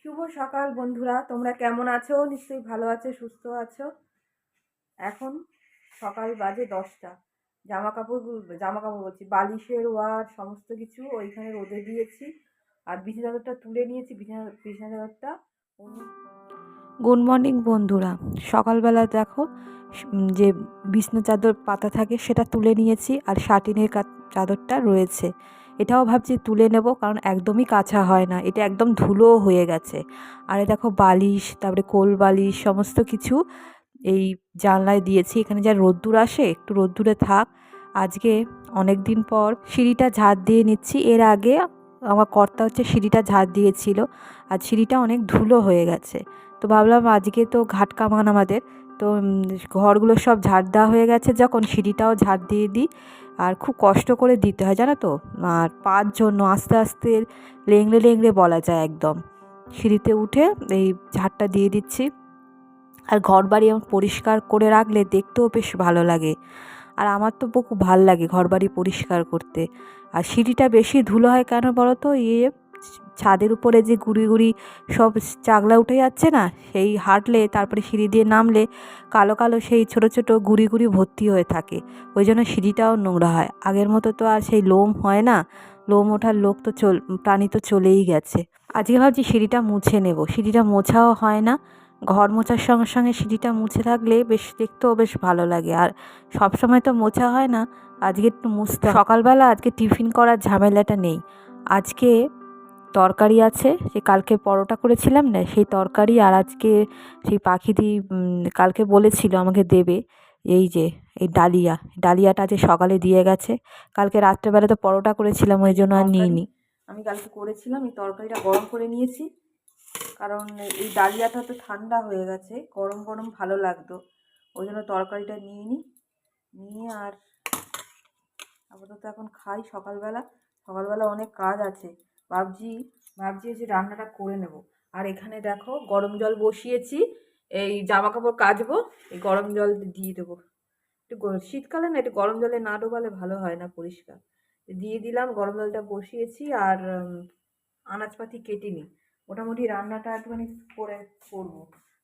শুভ সকাল বন্ধুরা, তোমরা কেমন আছো? নিশ্চয়ই ভালো আছো, সুস্থ আছো? এখন সকাল বাজে দশটা। জামা কাপড় জামা কাপড় বলছি, বালিশের ওয়ার, সমস্ত কিছু ওইখানে রোদে দিয়েছি। আর বিছানা চাদরটা তুলে নিয়েছি, বিছানা চাদরটা গুড মর্নিং বন্ধুরা। সকালবেলা দেখো যে বিছনা চাদর পাতা থাকে সেটা তুলে নিয়েছি আর শাটিনের চাদরটা রয়েছে। এটাও ভাবছি তুলে নেব, কারণ একদমই কাঁচা হয় না। এটা একদম ধুলো হয়ে গেছে। আর দেখো বালিশ, তারপরে কোল বালিশ, সমস্ত কিছু এই জানলায় দিয়েছি। এখানে যা রোদ্দুর আসে, একটু রোদ্দুরে থাক। আজকে অনেক দিন পর সিঁড়িটা ঝাড় দিয়ে নিচ্ছি। এর আগে আমার কর্তা হচ্ছে সিঁড়িটা ঝাড় দিয়েছিল। আর সিঁড়িটা অনেক ধুলো হয়ে গেছে। তো ভাবলাম আজকে তো ঘাট কামান আমাদের। তো ঘরগুলো সব ঝাড় দেওয়া হয়ে গেছে। যখন সিঁড়িটাও ঝাড় দিয়ে দিই আর খুব কষ্ট করে দিতে হয়, জানো তো? আর পাঁচ জন্য আস্তে আস্তে লেংড়ে লেংড়ে বলা যায় একদম। সিঁড়িতে উঠে এই ঝাড়টা দিয়ে দিচ্ছি। আর ঘর বাড়ি এমন পরিষ্কার করে রাখলে দেখতেও বেশ ভালো লাগে। আর আমার তো খুব ভালো লাগে ঘর বাড়ি পরিষ্কার করতে। আর সিঁড়িটা বেশি ধুলো হয় কেন বলো তো? ইয়ে ছাদের উপরে যে গুড়ি গুড়ি সব চাগলা উঠে যাচ্ছে না, সেই হাঁটলে, তারপরে সিঁড়ি দিয়ে নামলে কালো কালো সেই ছোট ছোট গুড়ি গুড়ি ভর্তি হয়ে থাকে। ওই জন্য সিঁড়িটাও নোংরা হয়। আগের মতো তো আর সেই লোম হয় না। লোম ওঠার লোক তো চল, প্রাণী তো চলেই গেছে। আজকে ভাবছি সিঁড়িটা মুছে নেব। সিঁড়িটা মোছাও হয় না। ঘর মোছার সঙ্গে সঙ্গে সিঁড়িটা মুছে থাকলে বেশ, দেখতেও বেশ ভালো লাগে। আর সব সময় তো মোছা হয় না। আজকে একটু মুছতে সকালবেলা আজকে টিফিন করার ঝামেলাটা নেই। আজকে তরকারি আছে যে কালকে পরোটা করেছিলাম না সেই তরকারি আর আজকে সেই উম, কালকে বলেছিল আমাকে দেবে এই যে এই ডালিয়া। ডালিয়াটা যে সকালে দিয়ে গেছে কালকে রাত্রেবেলা তো পরোটা করেছিলাম ওই জন্য আর? নিইনি। আমি কালকে করেছিলাম এই তরকারিটা গরম করে নিয়েছি কারণ এই ডালিয়াটা তো ঠান্ডা হয়ে গেছে গরম গরম ভালো লাগতো ওই জন্য তরকারিটা নিয়ে নিই নিয়ে আর আপাতত এখন খাই সকালবেলা সকালবেলা অনেক কাজ আছে। ভাবছি ভাবছি যে রান্নাটা করে নেব। আর এখানে দেখো গরম জল বসিয়েছি, এই জামা কাপড় কাচবো, এই গরম জল দিয়ে দেবো। একটু শীতকালে না একটু গরম জলে না ডোবালে ভালো হয় না পরিষ্কার। দিয়ে দিলাম, গরম জলটা বসিয়েছি আর আনাজপাতি কেটে নিই। মোটামুটি রান্নাটা একটুখানি করে করব।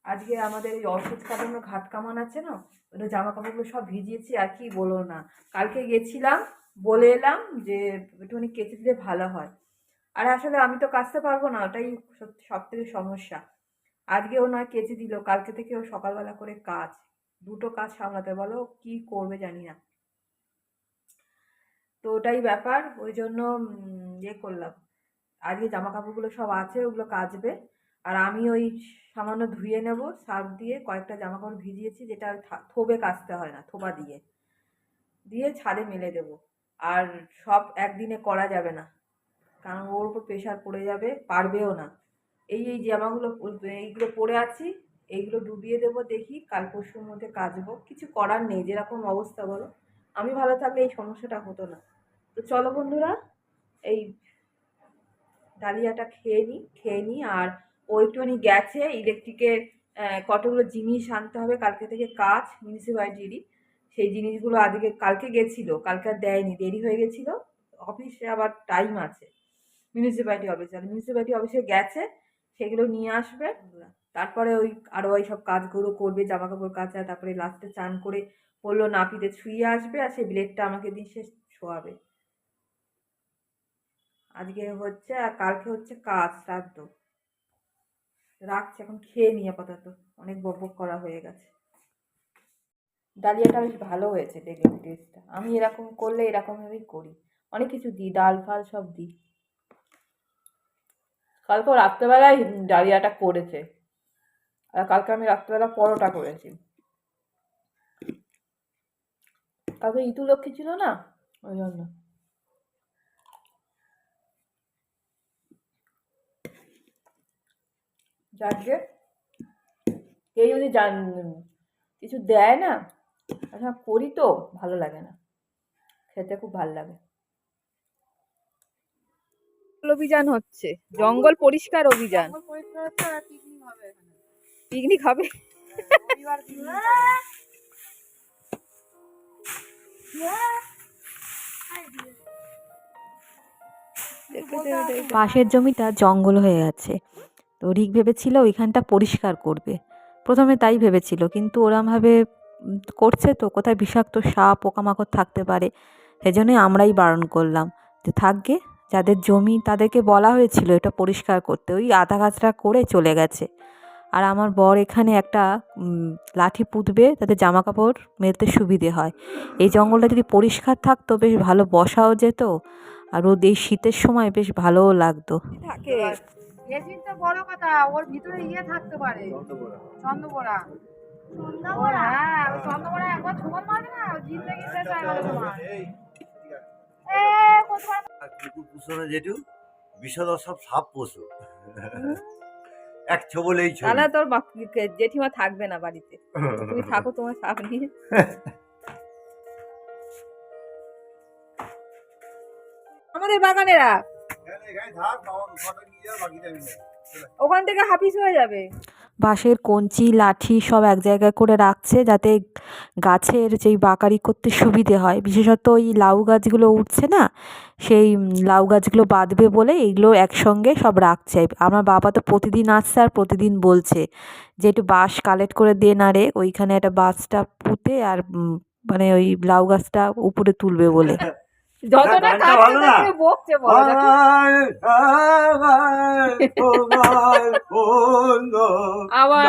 আজকে আমাদের এই অসুখ কাটানো ঘাট কামান আছে না, ওটা জামা কাপড়গুলো সব ভিজিয়েছি, আর কি বলো না। কালকে গেছিলাম, বলে এলাম যে একটুখানি কেচে দিলে ভালো হয়। আর আসলে আমি তো কাচতে পারব না, ওটাই সব থেকে সমস্যা। আজকে ও নয় কেচে দিল, কালকে থেকে ও সকালবেলা করে কাজ। দুটো কাজ সামলাতে, বলো কি করবে জানি না। তো ওটাই ব্যাপার, ওই জন্য ইয়ে করলাম। আজকে জামা কাপড়গুলো সব আছে, ওগুলো কাচবে। আর আমি ওই সামান্য ধুয়ে নেব, সার্ফ দিয়ে কয়েকটা জামা কাপড় ভিজিয়েছি, যেটা থোবে কাচতে হয় না, থোবা দিয়ে। দিয়ে ছাদে মেলে দেব। আর সব একদিনে করা যাবে না। কারণ ওর উপর প্রেশার পড়ে যাবে, পারবেও না। এই এই জামাগুলো এইগুলো পরে আছি, এইগুলো ডুবিয়ে দেবো, দেখি কাল পরশুর মধ্যে কাচবো। কিছু করার নেই, যেরকম অবস্থা বলো। আমি ভালো থাকলে এই সমস্যাটা হতো না। তো চলো বন্ধুরা, এই ডালিয়াটা খেয়ে নিই খেয়ে নিই আর ও একটুখানি গেছে ইলেকট্রিকের কতগুলো জিনিস আনতে হবে, কালকে থেকে কাজ মিউনিসিপ্যালিটিরই সেই জিনিসগুলো আজকে, কালকে গেছিল, কালকে আর দেয়নি, দেরি হয়ে গেছিল। অফিসে আবার টাইম আছে। মিউনিসিপ্যালিটি অফিসে আর মিউনিসিপ্যালিটি অফিসে গেছে, সেগুলো নিয়ে আসবে, তারপরে ওই আরও ওই সব কাজগুলো করবে জামা কাপড় কাচা, তারপরে লাস্টে চান করে বলল, নাপিতে ছুঁয়ে আসবে আর সেই ব্লেডটা আমাকে দিয়ে সে ছোয়াবে আজকে হচ্ছে আর কালকে হচ্ছে কাজ, শ্রাদ্ধ। রাখছি, এখন খেয়ে নিই আপাতত, অনেক বক করা হয়ে গেছে। ডালিয়াটা বেশ ভালো হয়েছে দেখলাম টেস্টটা আমি এরকম করলে এরকমভাবেই করি। অনেক কিছু দিই, ডাল, ফাল সব দিই। কালকে ও রাত্রেবেলায় ডালিয়াটা করেছে। আর কালকে আমি রাত্রেবেলা পরোটা করেছি। কালকে ইতু লক্ষ্মী ছিল না? ওই জন্য। যাকে কেউ যদি জান, কিছু দেয় না করি তো, ভালো লাগে না। খেতে খুব ভালো লাগে। অভিযান হচ্ছে। জঙ্গল পরিষ্কার অভিযান। পিকনিক হবে পাশের জমিটা জঙ্গল হয়ে গেছে। তো রিক ভেবেছিল ওইখানটা পরিষ্কার করবে। প্রথমে তাই ভেবেছিল কিন্তু ওরমভাবে করছে তো কোথায় বিষাক্ত সাপ পোকামাকড় থাকতে পারে। সেজন্যই আমরাই বারণ করলাম যে থাকবে যাদের জমি তাদেরকে বলা হয়েছিল এটা পরিষ্কার করতে। ওই আধা গাছটা করে চলে গেছে। আর আমার বর এখানে একটা লাঠি পুঁতবে তাতে জামা কাপড় মেলতে সুবিধে হয়। এই জঙ্গলটা যদি পরিষ্কার থাকতো বেশ ভালো বসাও যেত। আর রোদ এই শীতের সময় বেশ ভালোও লাগতো। থাকে। তো বড় কথা ওর ভিতরে ইয়ে থাকতে পারে। চন্দ্রবোড়া ও হ্যাঁ ওই চন্দ্রবোড়া একবার ছোবল মারবে না জিন্দগি শেষ হয়ে গেল তোমার? কুকুর পুষো না যেটু বিষধর সব সাপ পোষো এক ছবলেই ছবি তাহলে তোর জেঠিমা থাকবে না বাড়িতে। তুমি থাকো তোমার সাপ নিয়ে। আমাদের বাগানে রাখ ওখান থেকে হাফিস হয়ে যাবে? বাঁশের কঞ্চি, লাঠি সব এক জায়গায় করে রাখছে যাতে গাছের যেই বাকারি করতে সুবিধে হয়। বিশেষত ওই লাউ গাছগুলো উঠছে না, সেই লাউ গাছগুলো বাঁধবে বলে এইগুলো একসঙ্গে সব রাখছে। আমার বাবা তো প্রতিদিন আসছে আর প্রতিদিন বলছে যে একটু বাঁশ কালেক্ট করে দে না রে, ওইখানে একটা বাঁশটা পুঁতে আর মানে ওই লাউ গাছটা উপরে তুলবে বলে। যতটা ভালো না? বকছে বলো। আবার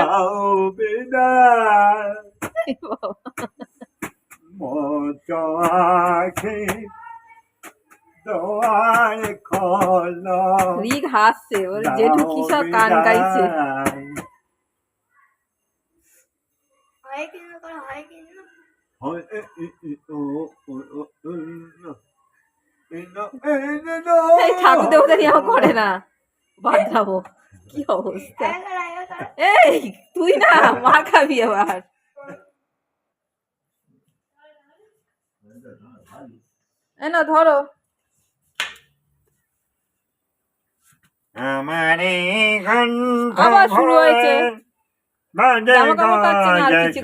রিক হাসছে ওর জেঠু কি সব গান গাইছে হয় কিনা হয় কিনা এই ঠাকুর দেবতা নিয়ে আমার করে না। বাঁধাবো কি অবস্থা? এই তুই না মার খাবি এবার। এ না ধরো। আমারে কণ্ঠ আবার শুরু হয়েছে। বাজে জামা কাপড় কাচ্ছি না, আর কিছু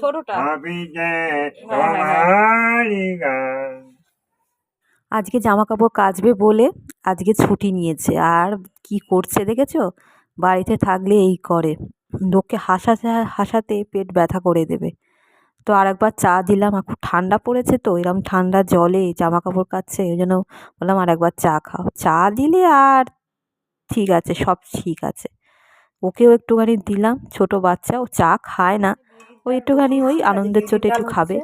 ছোটটা। হ্যাঁ, হ্যাঁ, গান। আজকে জামা কাপড় কাচবে বলে আজকে ছুটি নিয়েছে। আর কি করছে দেখেছ? বাড়িতে থাকলে এই করে। লোককে হাসাতে হাসাতে পেট ব্যথা করে দেবে। তো আরেকবার চা দিলাম আর খুব ঠান্ডা পড়েছে তো এরকম ঠান্ডা জলে জামা কাপড় কাচ্ছে ওই জন্য বললাম আরেকবার চা খাও। চা দিলে আর ঠিক আছে সব ঠিক আছে। ওকেও একটুখানি দিলাম ছোট বাচ্চা ও চা খায় না। ও একটুখানি ওই আনন্দের চোটে একটু খাবে।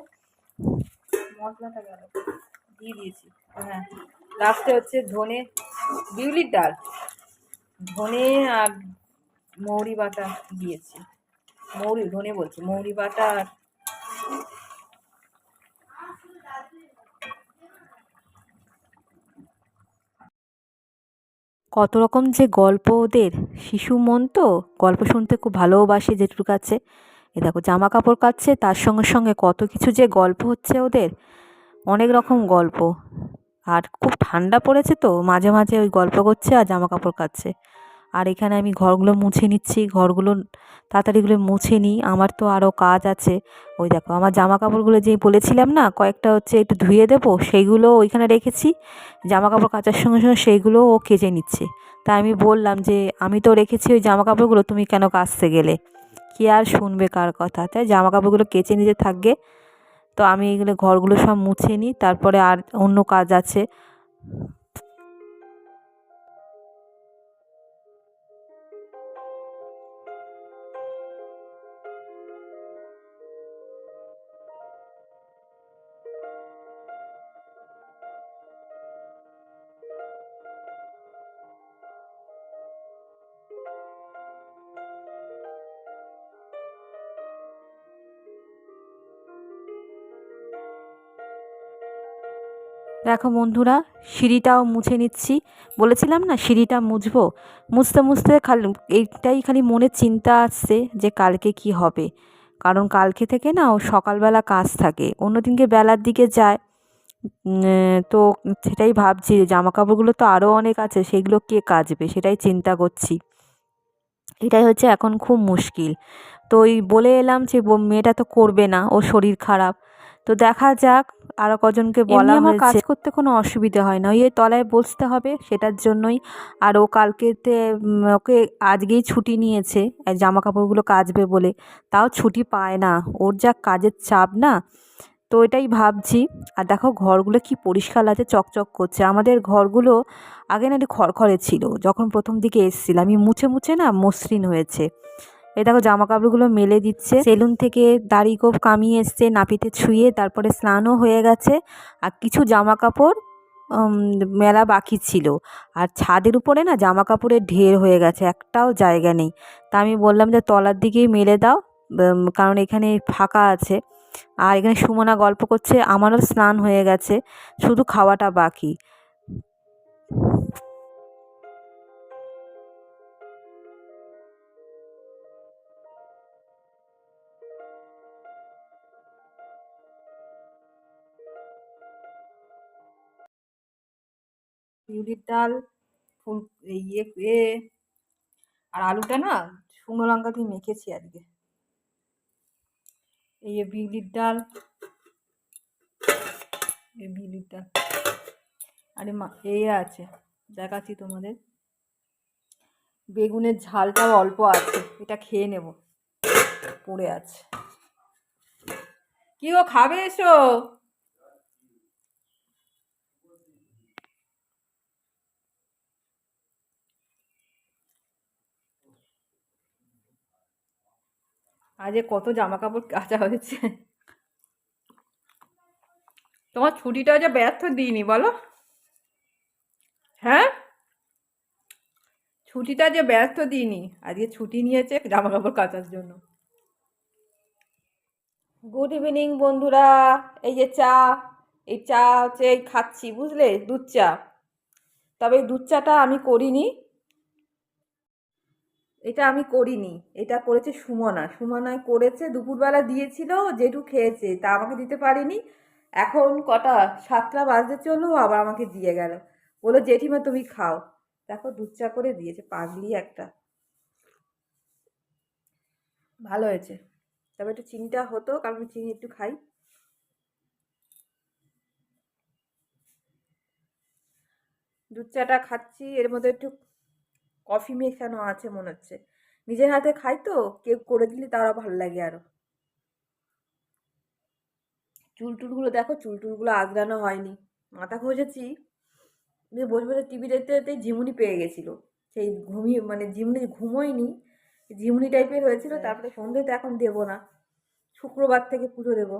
মশলাটা গেল। দিয়ে দিয়েছি। হ্যাঁ। লাস্টে হচ্ছে ধনে বিউলির ডাল। ধনে আর মৌরি বাটা দিয়েছি। মৌরি ধনে বলছি মৌরি বাটা আর কত রকম যে গল্প ওদের। শিশু মন তো গল্প শুনতে খুব ভালোবাসে জেঠুর কাছে এ দেখো জামা কাপড় কাচ্ছে তার সঙ্গে সঙ্গে কত কিছু যে গল্প হচ্ছে ওদের, অনেক রকম গল্প। আর খুব ঠান্ডা পড়েছে তো, মাঝে মাঝে ওই গল্প করছে আর জামা কাপড় কাচ্ছে আর এখানে আমি ঘরগুলো মুছে নিচ্ছি, ঘরগুলো তাড়াতাড়িগুলো মুছে নিই, আমার তো আরও কাজ আছে। ওই দেখো, আমার জামা কাপড়গুলো যেই বলেছিলাম না, কয়েকটা হচ্ছে একটু ধুয়ে দেবো, সেইগুলো ওইখানে রেখেছি জামা কাপড় কাচার সঙ্গে সঙ্গে সেইগুলো ও কেচে নিচ্ছে। তাই আমি বললাম যে, আমি তো রেখেছি ওই জামা কাপড়গুলো তুমি কেন কাচতে গেলে? কি আর শুনবে কার কথা? তাই জামা কাপড়গুলো কেচে নিতে থাকবে। তো আমি এগুলো ঘরগুলো সব মুছে নিই, তারপরে আর অন্য কাজ আছে। দেখো বন্ধুরা, সিঁড়িটাও মুছে নিচ্ছি। বলেছিলাম না, সিঁড়িটা মুছবো? মুছতে মুছতে খালি এইটাই খালি মনে চিন্তা আসছে যে কালকে কি হবে। কারণ কালকে থেকে না ও সকালবেলা কাজ থাকে। অন্যদিনকে বেলার দিকে যায়। তো সেটাই ভাবছি জামা কাপড়গুলো তো আরও অনেক আছে, সেগুলো কে কাচবে? সেটাই চিন্তা করছি। এটাই হচ্ছে এখন খুব মুশকিল। তো ওই বলে এলাম যে মেয়েটা তো করবে না, ওর শরীর খারাপ। তো দেখা যাক আরও কজনকে বলা আমার কাজ করতে কোনো অসুবিধা হয় না। ওই তলায় বসতে হবে সেটার জন্যই। আর ও কালকেতে ওকে আজকেই ছুটি নিয়েছে জামা কাপড়গুলো কাচবে বলে। তাও ছুটি পায় না। ওর যা কাজের চাপ না তো এটাই ভাবছি। আর দেখো ঘরগুলো কি পরিষ্কার লাগছে চকচক করছে। আমাদের ঘরগুলো আগে না একটু খড়খড়ে ছিল। যখন প্রথম দিকে এসেছিলাম আমি মুছে মুছে না মসৃণ হয়েছে। এই দেখো জামা কাপড়গুলো মেলে দিচ্ছে। সেলুন থেকে দাড়ি গোপ কামিয়ে এসছে, নাপিতে ছুঁয়ে তারপরে স্নানও হয়ে গেছে। আর কিছু জামা কাপড় মেলা বাকি ছিল। আর ছাদের উপরে না জামা কাপড়ের ঢের হয়ে গেছে, একটাও জায়গা নেই। তা আমি বললাম যে তলার দিকেই মেলে দাও কারণ এখানে ফাঁকা আছে। আর এখানে সুমনা গল্প করছে, আমারও স্নান হয়ে গেছে, শুধু খাওয়াটা বাকি। বিউলির ডাল, ফুল ইয়ে এ, আর আলুটা না শুকনো লঙ্কা দিয়ে মেখেছি আজকে। এই বিউলির ডাল। এই বিউলির ডাল। আরে মা এই আছে, দেখাচ্ছি তোমাদের। বেগুনের ঝালটাও অল্প আছে, এটা খেয়ে নেব। পড়ে আছে। কি গো, খাবে এসো? আজকে কত জামা কাপড় কাচা হয়েছে। তোমার ছুটিটা যে ব্যর্থ দিইনি, বলো। হ্যাঁ? ছুটিটা যে ব্যর্থ দিইনি, আজকে ছুটি নিয়েছে জামা কাপড় কাচার জন্য। গুড ইভিনিং বন্ধুরা। এই যে চা, এই চা হচ্ছে খাচ্ছি, বুঝলে? দুধ চা। তবে দুধ চাটা আমি করিনি। এটা আমি করিনি। এটা করেছে সুমনা। সুমনায় করেছে, দুপুরবেলা দিয়েছিল, যেটু খেয়েছে, তা আমাকে দিতে পারিনি। এখন কটা, সাতটা বাজতে চলল আবার আমাকে দিয়ে গেল। বলো জেঠিমা, তুমি খাও। দেখো, দুধ চা করে দিয়েছে, পাগলি একটা। ভালো হয়েছে। তবে একটু চিনিটা হতো, কারণ আমি চিনি একটু খাই। দুধ চাটা খাচ্ছি, এর মধ্যে একটু কফি মেশানো আছে মনে হচ্ছে? নিজের হাতে খাই তো কেউ করে দিলে তারা ভালো লাগে আরও চুল টুলগুলো দেখো চুল টুলগুলো আজরানো হয়নি। মাথা ঘষেছি। দিয়ে বসে বসে টিভি দেখতে দেখতে ঝিমুনি পেয়ে গেছিল। সেই ঘুমিয়ে মানে ঝিমুনি ঘুমোয়নি ঝিমুনি টাইপের হয়েছিল। তারপরে সন্ধে তো এখন দেবো না। শুক্রবার থেকে পুজো দেবো।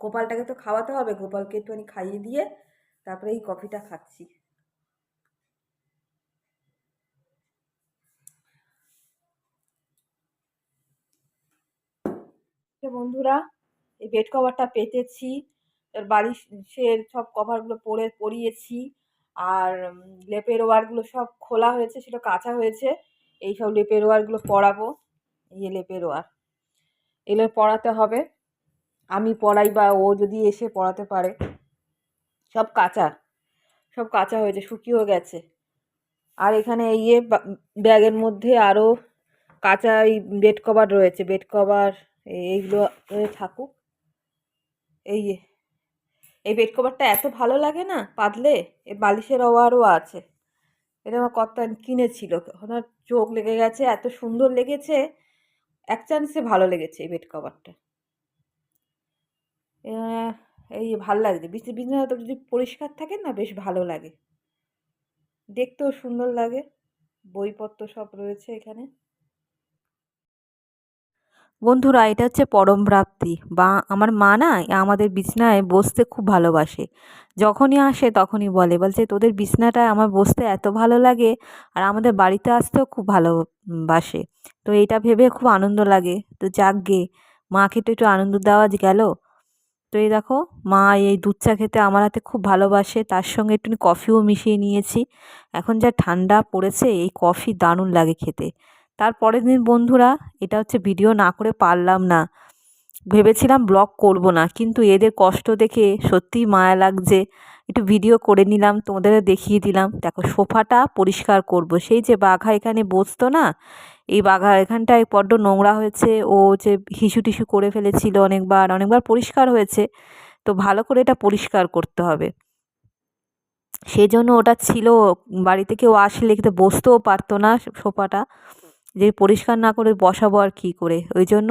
গোপালটাকে তো খাওয়াতে হবে। গোপালকে একটুখানি খাইয়ে দিয়ে তারপরে এই কফিটা খাচ্ছি। বন্ধুরা, এই বেড কভারটা পেতেছি। এর বালিশের সব কভারগুলো পরে, পরিয়েছি। আর লেপের ওয়ারগুলো সব খোলা হয়েছে, সেটা কাঁচা হয়েছে। এই সব লেপের ওয়ারগুলো পরাবো। এই যে লেপের ওয়ার এগুলো পড়াতে হবে। আমি পড়াই বা ও যদি এসে পড়াতে পারে। সব কাঁচা। সব কাঁচা হয়েছে, শুকিয়েও গেছে। আর এখানে ইয়ে ব্যাগের মধ্যে আরও কাঁচা এই বেড কভার রয়েছে। বেড কভার এইগুলো থাকুক। এই এই বেড কভারটা এত ভালো লাগে না পাতলে? এ বালিশের ওয়ারও আছে। এটা আমার কর্তা কিনেছিল। ওনার চোখ লেগে গেছে, এত সুন্দর লেগেছে। এক চান্সে ভালো লেগেছে এই বেড কভারটা এই ভালো লাগছে। বিছনা বিছানাটা যদি পরিষ্কার থাকে না, বেশ ভালো লাগে। দেখতেও সুন্দর লাগে। বইপত্র সব রয়েছে এখানে। বন্ধুরা, এটা হচ্ছে পরম প্রাপ্তি। বা আমার মা না আমাদের বিছনায় বসতে খুব ভালোবাসে। যখনই আসে তখনই বলে, বলছে, তোদের বিছনাটায় আমার বসতে এত ভালো লাগে আর আমাদের বাড়িতে আসতেও খুব ভালোবাসে তো এটা ভেবে খুব আনন্দ লাগে। তো যাক গে, মাকে তো একটু আনন্দ দেওয়া গেল। তো এই দেখো, মা এই দুধ চা খেতে আমার হাতে খুব ভালোবাসে। তার সঙ্গে একটু কফিও মিশিয়ে নিয়েছি। এখন যা ঠান্ডা পড়েছে, এই কফি দারুণ লাগে খেতে। তারপরের দিন বন্ধুরা, এটা হচ্ছে ভিডিও না করে পারলাম না। ভেবেছিলাম ব্লগ করব না, কিন্তু এদের কষ্ট দেখে সত্যিই মায়া লাগছে। একটু ভিডিও করে নিলাম তোমাদের দেখিয়ে দিলাম। দেখো, সোফাটা পরিষ্কার করব। সেই যে বাঘা এখানে বসতো না, এই বাঘা এখানটায় বড্ড নোংরা হয়েছে। ও যে হিসু টিসু করে ফেলেছিল অনেকবার অনেকবার পরিষ্কার হয়েছে। তো ভালো করে এটা পরিষ্কার করতে হবে। সেই জন্য ওটা ছিল বাড়িতে কেউ আসলে খেতে বসতেও পারতো না সোফাটা। যে পরিষ্কার না করে বসাবো আর কী করে? ওই জন্য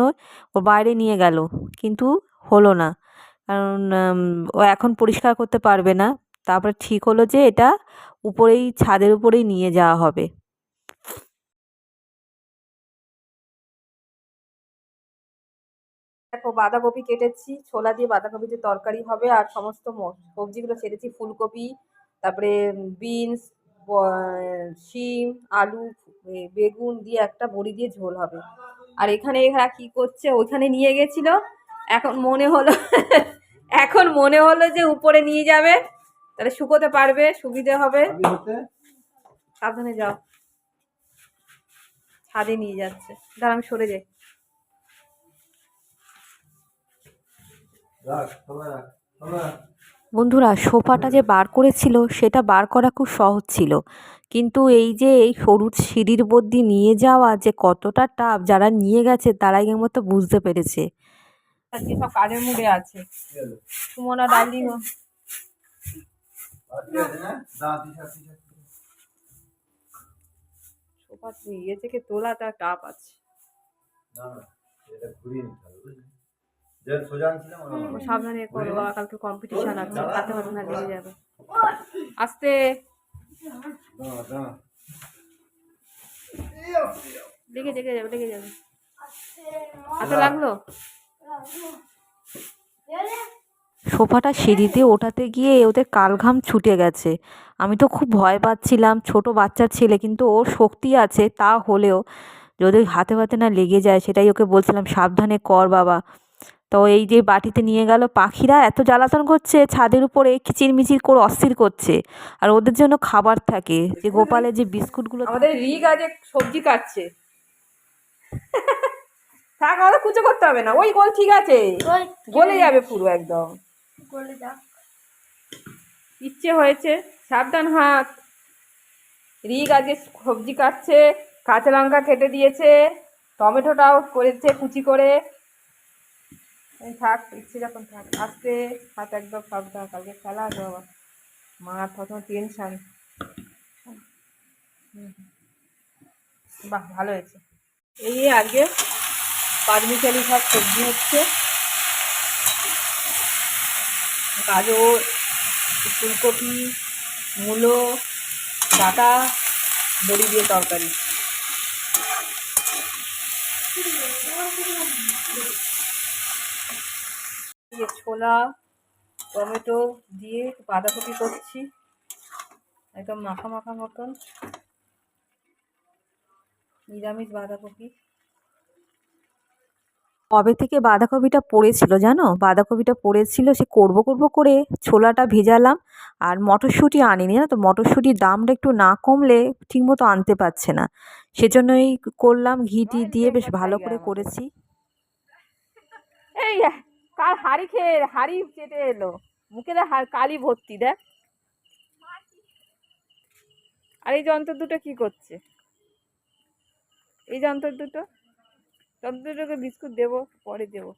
ও বাইরে নিয়ে গেল, কিন্তু হলো না। কারণ ও এখন পরিষ্কার করতে পারবে না। তারপরে ঠিক হলো যে এটা উপরেই, ছাদের উপরেই নিয়ে যাওয়া হবে। দেখো, বাঁধাকপি কেটেছি, ছোলা দিয়ে বাঁধাকপিতে তরকারি হবে আর সমস্ত সবজিগুলো ছেড়েছি, ফুলকপি, তারপরে বিনস শিম, আলু বেগুন দিয়ে একটা বড়ি দিয়ে ঝোল হবে। আর এখানে এরা কি করছে ওইখানে নিয়ে গেছিল। এখন মনে হলো এখন মনে হলো যে উপরে নিয়ে যাবে। তাহলে শুকোতে পারবে সুবিধে হবে। সাবধানে যাও। ছাদে নিয়ে যাচ্ছে। দাঁড়া আমি সরে যাই। বন্ধুরা সোফাটা যে বার করেছিল সেটা বার করা খুব সহজ ছিল। কিন্তু এই যে এই সরু সিঁড়ির মধ্যে নিয়ে যাওয়া যে কতটা টাফ যারা নিয়ে গেছে তারাই একমাত্র বুঝতে পেরেছে। সব কাজের মুডে আছে। সুমনা। সোফা ইয়ে থেকে তোলাটা টাপ আছে। সাবধানে করো কালকে কম্পিটিশন আছে হাতে হাতে না লেগে যাবে। আস্তে। দাঁড়া, দাঁড়া। লেগে লেগে যাবে লেগে যাবে। হাতে লাগল? সোফাটা সিঁড়িতে ওঠাতে গিয়ে ওদের কালঘাম ছুটে গেছে। আমি তো খুব ভয় পাচ্ছিলাম ছোট বাচ্চার ছেলে কিন্তু ওর শক্তি আছে তা হলেও। যদি হাতে হাতে না লেগে যায় সেটাই ওকে বলছিলাম সাবধানে কর বাবা। তো এই যে বাটিতে নিয়ে গেল পাখিরা এত জ্বালাতন করছে ছাদের উপরে কিচিরমিচির করে অস্থির করছে। আর ওদের জন্য খাবার থাকে। যে গোপালের যে বিস্কুটগুলো আমাদের রিগ আজ সবজি কাটছে। থাক আমাদের কুচো করতে হবে না। ওই গোল ঠিক আছে। গলে যাবে পুরো একদম। ইচ্ছে হয়েছে। সাবধান হাত। রিগ আজকে সবজি কাটছে। কাঁচা লঙ্কা কেটে দিয়েছে। টমেটোটাও করেছে কুচি করে। থাক ইচ্ছে যখন থাক আস্তে হাত একদম সাবধান কালকে খেলা আছে বাবা মার প্রথম টেনশন। বাহ, ভালো হয়েছে। এই আজকে পাঁচমিশালি সব সবজি হচ্ছে। গাজর, ফুলকপি, মূলো, ডাটা, দড়ি দিয়ে তরকারি দিয়ে ছোলা টমেটো দিয়ে একটু বাঁধাকপি করছি। একদম মাখা মাখা মতন। নিরামিষ বাঁধাকপি। কবে থেকে বাঁধাকপিটা পড়েছিল জানো? বাঁধাকপিটা পড়েছিল সে করব করব করে ছোলাটা ভেজালাম আর মটরশুঁটি আনিনি না তো? মটরশুঁটির দামটা একটু না কমলে ঠিকমতো আনতে পারছে না। সেজন্যই করলাম ঘি টি দিয়ে বেশ ভালো করে করেছি। এই কার হাড়ি খেয়ে হাড়ি কেটে এলো। মুখে কালি ভর্তি, দেখ। আর এই যন্ত্র দুটো কি করছে? এই যন্ত্র দুটো? যন্ত্র দুটোকে বিস্কুট দেবো, পরে দেবো।